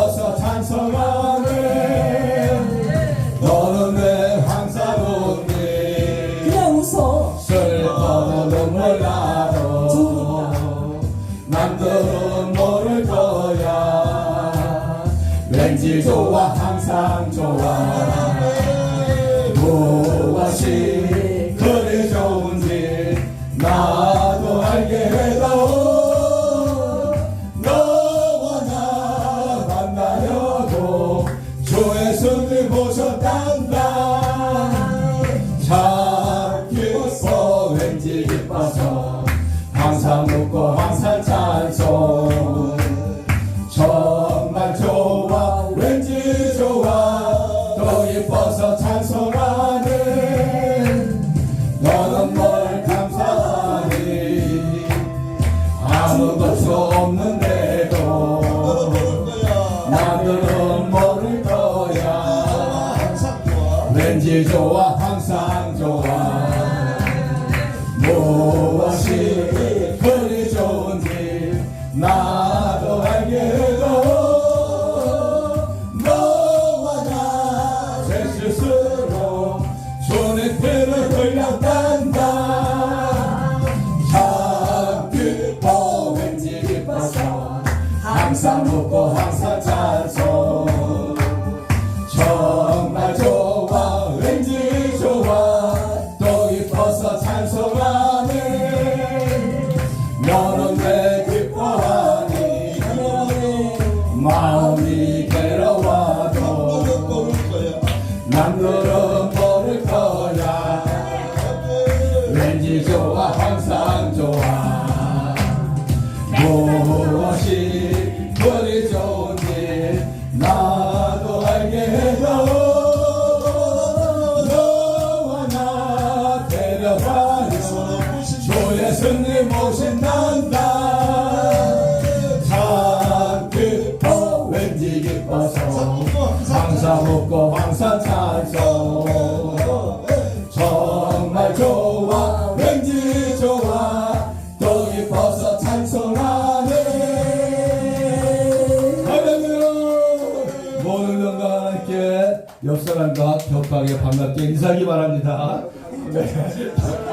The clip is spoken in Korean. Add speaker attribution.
Speaker 1: 어서 찬성하네 너는 내 황사로니. 그냥 웃어. 슬퍼도 눈물 나도 남들은 모를 거야. 왠지 좋아 항상 좋아. 네. 무엇이 웃고 항상 찬송 정말 좋아 왠지 좋아. 또 이뻐서 찬송하네 너는 뭘 감사하니? 아무것도 없는데도 나들은 모를 거야? 왠지 좋아 항상 항상 웃고 항상 찬송. 정말 좋아 왠지 좋아. 또 이뻐서 찬송하네. 너는 왜 기뻐하니 마음이 괴로워도 남들은 모를 거야. 왠지 좋아 항상 좋아. 무엇이 주의 승리 모신단다 참 기뻐 왠지 기뻐서. 항상 웃고 항상 찬송 정말 좋아 왠지 좋아. 또 이뻐서 찬송하네. 모든 영광 함께 옆 사람과 격하게 반갑게 인사하기 바랍니다. 네.